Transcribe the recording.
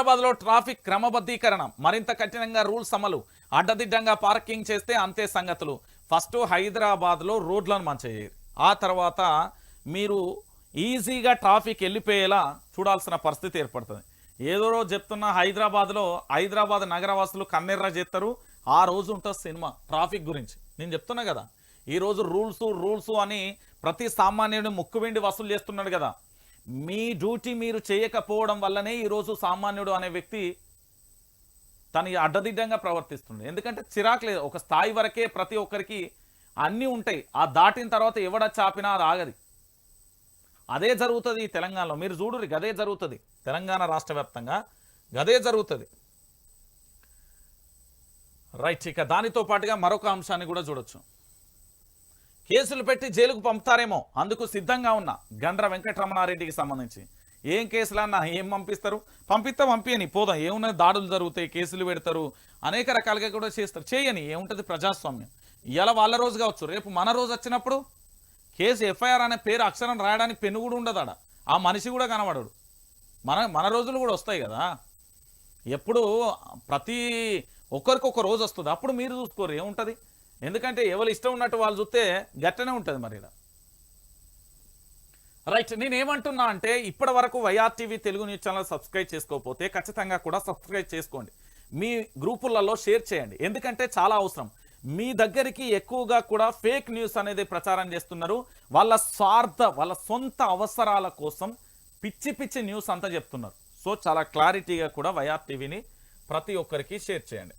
హైదరాబాద్లో ట్రాఫిక్ క్రమబద్ధీకరణ మరింత కఠినంగా రూల్స్ అమలు అడ్డదిడ్డంగా పార్కింగ్ చేస్తే అంతే సంగతులు. ఫస్ట్ హైదరాబాద్లో రోడ్లను మంచి ఆ తర్వాత మీరు ఈజీగా ట్రాఫిక్ వెళ్ళిపోయేలా చూడాల్సిన పరిస్థితి ఏర్పడుతుంది. ఏదో రోజు చెప్తున్న హైదరాబాద్లో హైదరాబాద్ నగరవాసులు కన్నెర్ర చేస్తారు ఆ రోజు ఉంటుంది సినిమా ట్రాఫిక్ గురించి. నేను చెప్తున్నా కదా. ఈ రోజు రూల్స్ రూల్స్ అని ప్రతి సామాన్యుడిని ముక్కువిండి వసూలు చేస్తున్నాడు కదా. మీ డ్యూటీ మీరు చేయకపోవడం వల్లనే ఈరోజు సామాన్యుడు అనే వ్యక్తి తను అడ్డదిడ్డంగా ప్రవర్తిస్తుంది. ఎందుకంటే చిరాకు లేదు. ఒక స్థాయి వరకే ప్రతి ఒక్కరికి అన్నీ ఉంటాయి. ఆ దాటిన తర్వాత ఎవడ చాపినా అది ఆగది. అదే జరుగుతుంది ఈ తెలంగాణలో. మీరు చూడురి గదే జరుగుతుంది. తెలంగాణ రాష్ట్ర వ్యాప్తంగా గదే జరుగుతుంది. రైట్ ఇక దానితో పాటుగా మరొక అంశాన్ని కూడా చూడొచ్చు. కేసులు పెట్టి జైలుకు పంపుతారేమో. అందుకు సిద్ధంగా ఉన్న గండ్ర వెంకటరమణారెడ్డికి సంబంధించి ఏం కేసులన్నా ఏం పంపిస్తారు? పంపిస్తే పంపియని. పోదాం ఏమున్నది? దాడులు జరుగుతాయి కేసులు పెడతారు. అనేక రకాలుగా కూడా చేస్తారు. చేయని ఏముంటుంది? ప్రజాస్వామ్యం. ఇలా వాళ్ళ రోజు కావచ్చు. రేపు మన రోజు వచ్చినప్పుడు కేసు ఎఫ్ఐఆర్ అనే పేరు అక్షరం రాయడానికి పెన్ను కూడా ఉండదు ఆడ. ఆ మనిషి కూడా కనబడడు. మన మన రోజులు కూడా వస్తాయి కదా. ఎప్పుడు ప్రతి ఒక్కరికి ఒక రోజు వస్తుంది. అప్పుడు మీరు చూసుకోరు. ఏముంటుంది? ఎందుకంటే ఎవరు ఇష్టం ఉన్నట్టు వాళ్ళు చూస్తే గట్టనే ఉంటుంది మరి ఈడ. రైట్ నేనేమంటున్నా అంటే ఇప్పటి వరకు YRTV Telugu news channel subscribe చేసుకోకపోతే ఖచ్చితంగా కూడా సబ్స్క్రైబ్ చేసుకోండి. మీ గ్రూపులలో షేర్ చేయండి. ఎందుకంటే చాలా అవసరం. మీ దగ్గరికి ఎక్కువగా కూడా ఫేక్ న్యూస్ అనేది ప్రచారం చేస్తున్నారు. వాళ్ళ స్వార్థ వాళ్ళ సొంత అవసరాల కోసం పిచ్చి పిచ్చి న్యూస్ అంతా చెప్తున్నారు. సో చాలా క్లారిటీగా కూడా వైఆర్ టీవీని ప్రతి ఒక్కరికి షేర్ చేయండి.